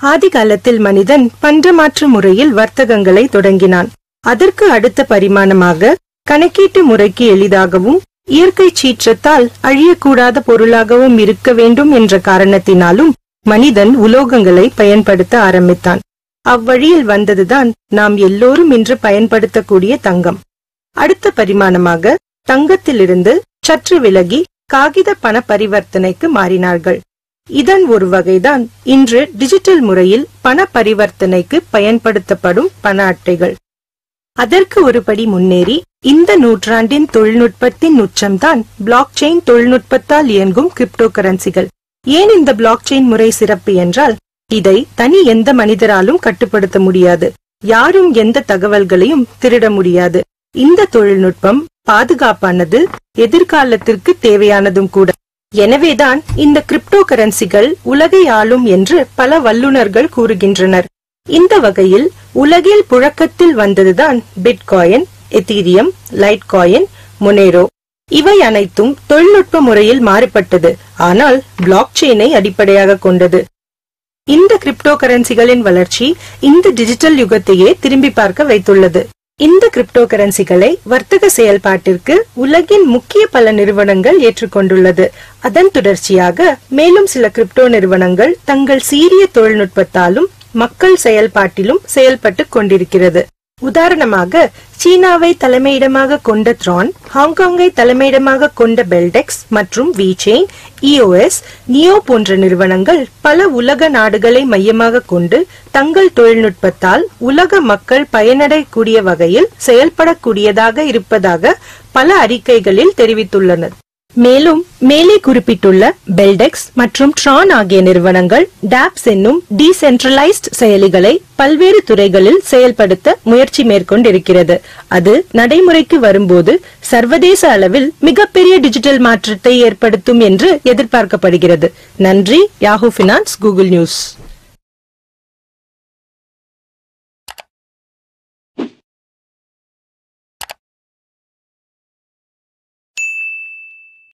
ஆதி காலத்தில் மனிதன் பண்டமாற்று முறையில் வர்த்தகங்களை தொடங்கினான். அதற்கு அடுத்த பரிமாணமாக கணக்கீட்டு முறைக்கு எளிதாகவும் இயற்கை சீற்றத்தால் அழியக்கூடாத பொருளாகவும் இருக்க வேண்டும் என்ற காரணத்தினாலும் மனிதன் உலோகங்களை பயன்படுத்த ஆரம்பித்தான். அவ்வழியில் வந்ததுதான் நாம் எல்லோரும் இன்று பயன்படுத்தக்கூடிய தங்கம். அடுத்த பரிமாணமாக தங்கத்திலிருந்து சற்று விலகி காகித பண பரிவர்த்தனைக்கு மாறினார்கள். இதன் ஒரு வகைதான் இன்று டிஜிட்டல் முறையில் பண பரிவர்த்தனைக்கு பயன்படுத்தப்படும் பண அட்டைகள். அதற்கு ஒருபடி முன்னேறி இந்த நூற்றாண்டின் தொழில்நுட்பத்தின் உச்சம்தான் பிளாக் செயின் தொழில்நுட்பத்தால் இயங்கும் கிரிப்டோ கரன்சிகள் ஏன் இந்த பிளாக் செயின் முறை சிறப்பு என்றால் இதை தனி எந்த மனிதராலும் கட்டுப்படுத்த முடியாது. யாரும் எந்த தகவல்களையும் திருட முடியாது. இந்த தொழில்நுட்பம் பாதுகாப்பானது எதிர்காலத்திற்கு தேவையானதும் கூட. எனவேதான் இந்த கிரிப்டோ கரன்சிகள் உலகை ஆளும் என்று பல வல்லுநர்கள் கூறுகின்றனர். இந்த வகையில் உலகில் புழக்கத்தில் வந்ததுதான் bitcoin ethereum litecoin Monero. இவை அனைத்தும் தொழில்நுட்ப முறையில் மாறுபட்டது ஆனால் பிளாக் செயினை அடிப்படையாக கொண்டது. இந்த கிரிப்டோ கரன்சிகளின் வளர்ச்சி இந்த டிஜிட்டல் யுகத்தையே திரும்பி பார்க்க வைத்துள்ளது. இந்த கிரிப்டோ கரன்சிகளை வர்த்தக செயல்பாட்டிற்கு உலகின் முக்கிய பல நிறுவனங்கள் ஏற்றுக்கொண்டுள்ளது. அதன் தொடர்ச்சியாக மேலும் சில கிரிப்டோ நிறுவனங்கள் தங்கள் சீரிய தொழில்நுட்பத்தாலும் மக்கள் செயல்பாட்டிலும் செயல்பட்டு கொண்டிருக்கிறது. உதாரணமாக சீனாவை தலைமையிடமாக கொண்ட த்ரான் ஹாங்காங்கை தலைமையிடமாக கொண்ட பெல்டெக்ஸ் மற்றும் விசெயின் இஓஎஸ் நியோ போன்ற நிறுவனங்கள் பல உலக நாடுகளை மையமாக கொண்டு தங்கள் தொழில்நுட்பத்தால் உலக மக்கள் பயனடையக்கூடிய வகையில் செயல்படக்கூடியதாக இருப்பதாக பல அறிக்கைகளில் தெரிவித்துள்ளனர் மேலும் மேலே குறிப்பிட்டுள்ள பெல்டெக்ஸ் மற்றும் ட்ரான் ஆகிய நிறுவனங்கள் டாப்ஸ் என்னும் டீசென்ட்ரலைஸ்ட் செயலிகளை பல்வேறு துறைகளில் செயல்படுத்த முயற்சி மேற்கொண்டிருக்கிறது. அது நடைமுறைக்கு வரும்போது சர்வதேச அளவில் மிகப்பெரிய டிஜிட்டல் மாற்றத்தை ஏற்படுத்தும் என்று எதிர்பார்க்கப்படுகிறது. நன்றி. Yahoo finance Google news